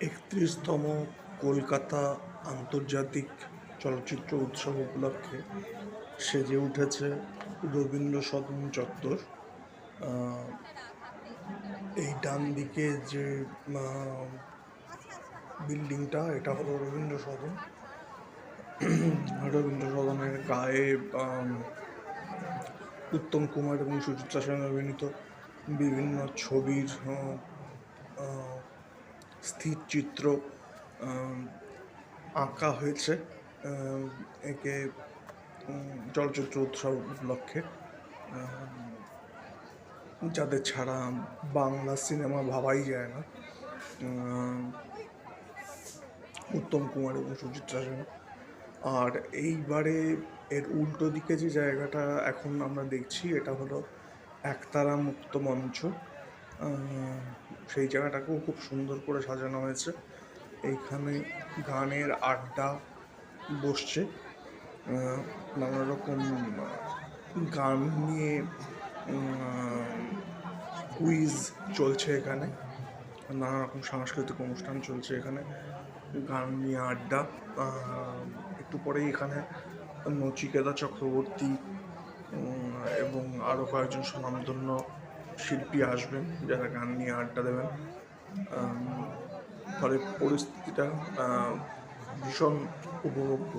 একত্রিশতম কলকাতা আন্তর্জাতিক চলচ্চিত্র উৎসব উপলক্ষে সেজে উঠেছে রবীন্দ্র সদন চত্বর এই ডান দিকে যে বিল্ডিংটা, এটা হলো রবীন্দ্র সদন রবীন্দ্র সদনের গায়ে উত্তম কুমার এবং সুচিত্রা সেন অভিনীত বিভিন্ন ছবির আহ, আহ, স্থির চিত্র আহ, আঁকা হয়েছে একে চলচ্চিত্র উৎসব উপলক্ষে যাদের ছাড়া বাংলা সিনেমা ভাবাই যায় না। উত্তম কুমার এবং সুচিত্রা সেন। আর এইবারে এর উল্টো দিকে যে জায়গাটা এখন আমরা দেখছি এটা হলো একতারা মুক্ত মঞ্চ। সেই জায়গাটাকেও খুব সুন্দর করে সাজানো হয়েছে। এইখানে গানের আড্ডা বসছে। নানা রকম গান নিয়ে কুইজ চলছে এখানে। নানা রকম সাংস্কৃতিক অনুষ্ঠান চলছে এখানে। গান নিয়ে আড্ডা। একটু পরেই এখানে নচিকেতা চক্রবর্তী এবং আরও কয়েকজন স্বনামধন্য শিল্পী আসবেন যারা গান নিয়ে আড্ডা দেবেন। ফলে পরিস্থিতিটা ভীষণ উপভোগ্য।